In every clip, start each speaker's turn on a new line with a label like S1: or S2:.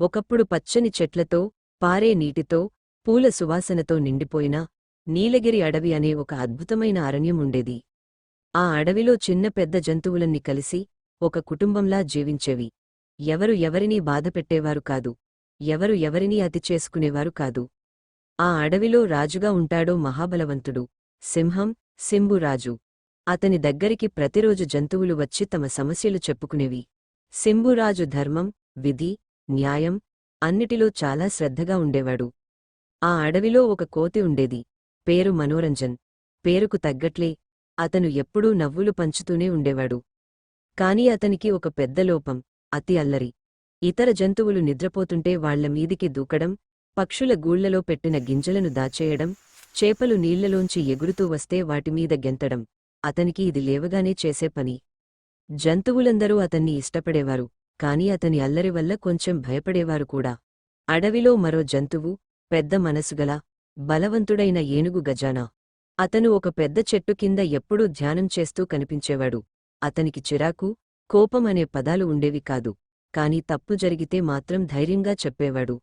S1: ఒకప్పుడు పచ్చని చెట్లతో పారే నీటితో పూల సువాసనతో నిండిపోయిన నీలగిరి అడవి అనే ఒక అద్భుతమైన అరణ్యం ఉండేది. ఆ అడవిలో చిన్న పెద్ద జంతువులన్నీ కలిసి ఒక కుటుంబంలా జీవించేవి. ఎవరు ఎవరినీ బాధపెట్టేవారు కాదు. ఎవరు ఎవరినీ అతి చేసుకునేవారు కాదు. ఆ అడవిలో రాజుగా ఉంటాడో మహాబలవంతుడు సింహం సింబురాజు అతని దగ్గరికి ప్రతిరోజు జంతువులు వచ్చి తమ సమస్యలు చెప్పుకునేవి. సింబురాజు ధర్మం విధి న్యాయం అన్నిటిలో చాలా శ్రద్ధగా ఉండేవాడు. ఆ అడవిలో ఒక కోతి ఉండేది. పేరు మనోరంజన్. పేరుకు తగ్గట్లే అతను ఎప్పుడూ నవ్వులు పంచుతూనే ఉండేవాడు. కాని అతనికి ఒక పెద్ద లోపం అతి అల్లరి. ఇతర జంతువులు నిద్రపోతుంటే వాళ్ళ మీదికి దూకడం పక్షుల గూళ్ళలో పెట్టిన గింజలను దాచేయడం చేపలు నీళ్ళలోంచి ఎగురుతూ వస్తే వాటిమీద గెంతడం. అతనికి ఇది లేవగానే చేసే పని. జంతువులందరూ అతన్ని ఇష్టపడేవారు. కాని అతని అల్లరి వల్ల కొంచెం భయపడేవారు కూడా. అడవిలో మరో జంతువు పెద్ద మనసుగల బలవంతుడైన ఏనుగు గజానా. అతను ఒక పెద్ద చెట్టు కింద ఎప్పుడూ ధ్యానం చేస్తూ కనిపించేవాడు. అతనికి చిరాకు కోపం అనే పదాలు ఉండేవి కాదు కాని తప్పు జరిగితే మాత్రం ధైర్యంగా చెప్పేవాడు.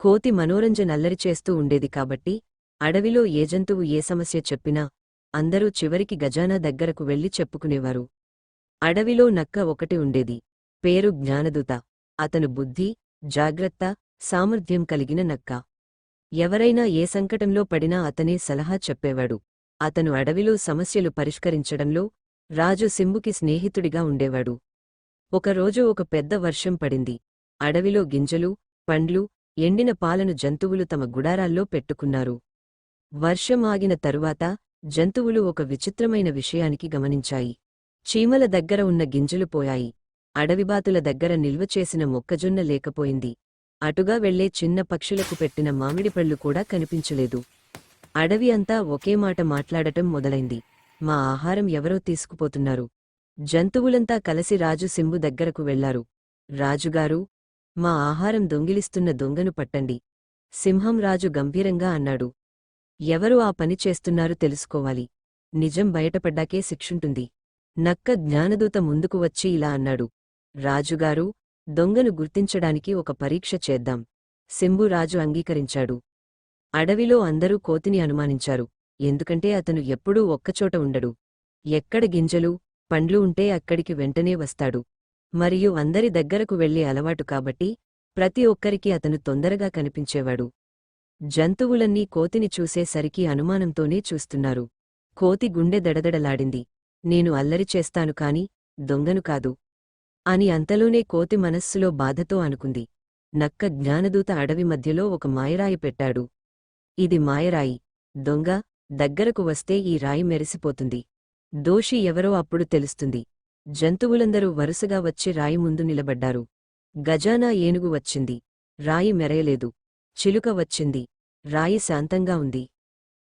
S1: కోతి మనోరంజన్ అల్లరి చేస్తూ ఉండేది కాబట్టి అడవిలో ఏ జంతువు ఏ సమస్య చెప్పినా అందరూ చివరికి గజానా దగ్గరకు వెళ్ళి చెప్పుకునేవారు. అడవిలో నక్క ఒకటి ఉండేది. పేరు జ్ఞానదూత. అతను బుద్ధి జాగ్రత్త సామర్థ్యం కలిగిన నక్క. ఎవరైనా ఏ సంకటంలో పడినా అతనే సలహా చెప్పేవాడు. అతను అడవిలో సమస్యలు పరిష్కరించడంలో రాజు సింబుకి స్నేహితుడిగా ఉండేవాడు. ఒకరోజు ఒక పెద్ద వర్షం పడింది. అడవిలో గింజలు పండ్లు ఎండిన పాలను జంతువులు తమ గుడారాల్లో పెట్టుకున్నారు. వర్షం ఆగిన తరువాత జంతువులు ఒక విచిత్రమైన విషయానికి గమనించాయి. చీమల దగ్గర ఉన్న గింజలు పోయాయి. అడవిబాతుల దగ్గర నిల్వ చేసిన మొక్కజొన్న లేకపోయింది. అటుగా వెళ్ళే చిన్న పక్షులకు పెట్టిన మామిడిపళ్ళు కూడా కనిపించలేదు. అడవి అంతా ఒకే మాట మాట్లాడటం మొదలైంది. మా ఆహారం ఎవరో తీసుకుపోతున్నారు. జంతువులంతా కలసి రాజు సింబు దగ్గరకు వెళ్ళారు. రాజుగారు మా ఆహారం దొంగిలిస్తున్న దొంగను పట్టండి. సింహం రాజు గంభీరంగా అన్నాడు. ఎవరు ఆ పని చేస్తున్నారు తెలుసుకోవాలి. నిజం బయటపడ్డాకే శిక్షుంటుంది. నక్క జ్ఞానదూత ముందుకు వచ్చి ఇలా అన్నాడు. రాజుగారు దొంగను గుర్తించడానికి ఒక పరీక్ష చేద్దాం. సింబు రాజు అంగీకరించాడు. అడవిలో అందరూ కోతిని అనుమానించారు. ఎందుకంటే అతను ఎప్పుడూ ఒక్కచోట ఉండడు. ఎక్కడ గింజలు పండ్లు ఉంటే అక్కడికి వెంటనే వస్తాడు. మరియు అందరి దగ్గరకు వెళ్ళే అలవాటు కాబట్టి ప్రతి ఒక్కరికి అతను తొందరగా కనిపించేవాడు. జంతువులన్నీ కోతిని చూసేసరికి అనుమానంతోనే చూస్తున్నారు. కోతి గుండె దడదడలాడింది. నేను అల్లరి చేస్తాను కాని దొంగను కాదు. అని అంతలోనే కోతి మనస్సులో బాధతో అనుకుంది. నక్క జ్ఞానదూత అడవి మధ్యలో ఒక మాయరాయి పెట్టాడు. ఇది మాయరాయి. దొంగ దగ్గరకు వస్తే ఈ రాయి మెరిసిపోతుంది. దోషి ఎవరో అప్పుడు తెలుస్తుంది. జంతువులందరూ వరుసగా వచ్చి రాయి ముందు నిలబడ్డారు. గజానా ఏనుగు వచ్చింది. రాయి మెరయలేదు. చిలుక వచ్చింది. రాయి శాంతంగా ఉంది.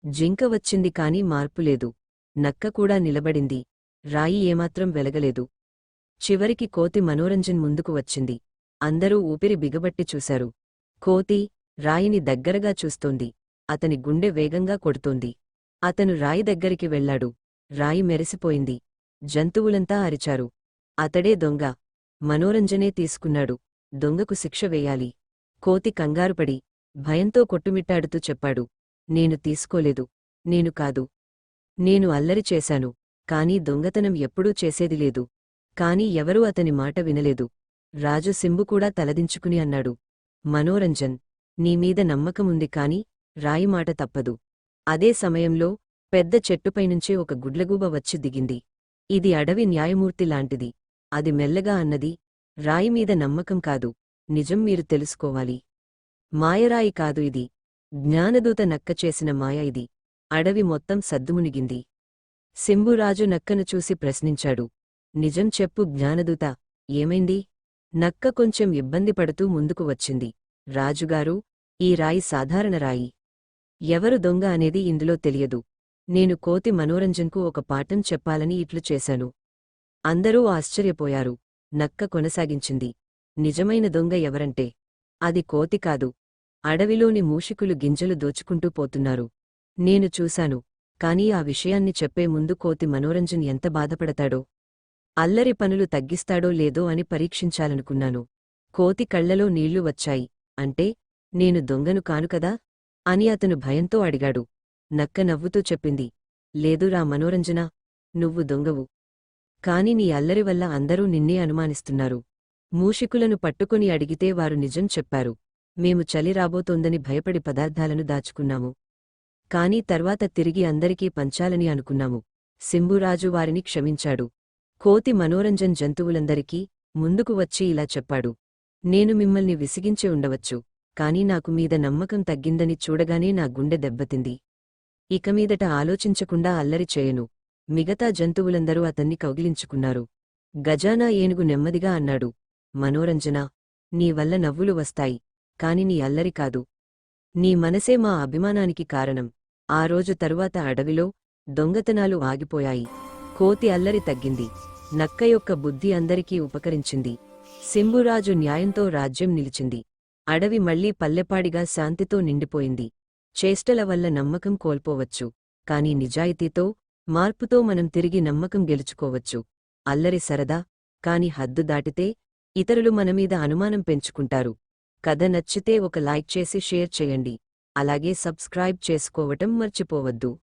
S1: జింక వచ్చింది కాని మార్పులేదు నక్క కూడా నిలబడింది. రాయి ఏమాత్రం వెలగలేదు. చివరికి కోతి మనోరంజన్ ముందుకు వచ్చింది. అందరూ ఊపిరి బిగబట్టి చూశారు. కోతి రాయిని దగ్గరగా చూస్తోంది. అతని గుండె వేగంగా కొడుతోంది. అతను రాయి దగ్గరికి వెళ్ళాడు రాయి మెరిసిపోయింది. జంతువులంతా అరిచారు. అతడే దొంగ. మనోరంజనే తీసుకున్నాడు. దొంగకు శిక్ష వేయాలి. కోతి కంగారుపడి భయంతో కొట్టుమిట్టాడుతూ చెప్పాడు. నేను తీసుకోలేదు. నేను కాదు. నేను అల్లరి చేశాను. కాని దొంగతనం ఎప్పుడూ చేసేది లేదు. కాని ఎవరూ అతని మాట వినలేదు. రాజు సింబు కూడా తలదించుకుని అన్నాడు. మనోరంజన్ నీమీద నమ్మకముంది కాని రాయి మాట తప్పదు. అదే సమయంలో పెద్ద చెట్టుపైనుంచే ఒక గుడ్లగూబ వచ్చి దిగింది. ఇది అడవి న్యాయమూర్తి లాంటిది. అది మెల్లగా అన్నది రాయిమీద నమ్మకం కాదు నిజం మీరు తెలుసుకోవాలి. మాయరాయి కాదు ఇది. జ్ఞానదూత నక్క చేసిన మాయ ఇది. అడవి మొత్తం సద్దుమునిగింది. సింబురాజు నక్కను చూసి ప్రశ్నించాడు. నిజం చెప్పు జ్ఞానదూత. ఏమైంది? నక్క కొంచెం ఇబ్బంది పడుతూ ముందుకు వచ్చింది. రాజుగారు ఈ రాయి సాధారణ రాయి. ఎవరు దొంగ అనేది ఇందులో తెలియదు. నేను కోతి మనోరంజన్కు ఒక పాఠం చెప్పాలని ఇట్లు చేశాను. అందరూ ఆశ్చర్యపోయారు. నక్క కొనసాగించింది. నిజమైన దొంగ ఎవరంటే? అది కోతి కాదు. అడవిలోని మూషికులు గింజలు దోచుకుంటూ పోతున్నారు. నేను చూశాను. కానీ ఆ విషయాన్ని చెప్పే ముందు కోతి మనోరంజన్ ఎంత బాధపడతాడో. అల్లరి పనులు తగ్గిస్తాడో లేదో అని పరీక్షించాలనుకున్నాను. కోతి కళ్ళలో నీళ్ళు వచ్చాయి. అంటే నేను దొంగను కానుకదా అని అతను భయంతో అడిగాడు. నక్క నవ్వుతూ చెప్పింది. లేదురా మనోరంజన నువ్వు దొంగవు. కాని నీ అల్లరి వల్ల అందరూ నిన్నే అనుమానిస్తున్నారు. మూషికులను పట్టుకుని అడిగితే వారు నిజం చెప్పారు. మేము చలి రాబోతోందని భయపడి పదార్థాలను దాచుకున్నాము. కాని తర్వాత తిరిగి అందరికీ పంచాలని అనుకున్నాము. సింబురాజు వారిని క్షమించాడు. కోతి మనోరంజన్ జంతువులందరికీ ముందుకు వచ్చి ఇలా చెప్పాడు. నేను మిమ్మల్ని విసిగించి ఉండవచ్చు కాని నాకు మీద నమ్మకం తగ్గిందని చూడగానే నా గుండె దెబ్బతింది. ఇక మీదట ఆలోచించకుండా అల్లరి చేయను. మిగతా జంతువులందరూ అతన్ని కౌగిలించుకున్నారు. గజానా ఏనుగు నెమ్మదిగా అన్నాడు మనోరంజన నీ వల్ల నవ్వులు వస్తాయి కాని నీ అల్లరి కాదు. నీ మనసే మా అభిమానానికి కారణం. ఆ రోజు తరువాత అడవిలో దొంగతనాలు ఆగిపోయాయి. కోతి అల్లరి తగ్గింది. నక్క యొక్క బుద్ధి అందరికీ ఉపకరించింది. సింబురాజు న్యాయంతో రాజ్యం నిలిచింది. అడవి మళ్ళీ పల్లెపాడిగా శాంతితో నిండిపోయింది. చేష్టల వల్ల నమ్మకం కోల్పోవచ్చు. కాని నిజాయితీతో మార్పుతో మనం తిరిగి నమ్మకం గెలుచుకోవచ్చు. అల్లరి సరదా కాని హద్దు దాటితే ఇతరులు మనమీద అనుమానం పెంచుకుంటారు. కథ నచ్చితే ఒక లైక్ చేసి షేర్ చేయండి. అలాగే సబ్స్క్రైబ్ చేసుకోవటం మర్చిపోవద్దు.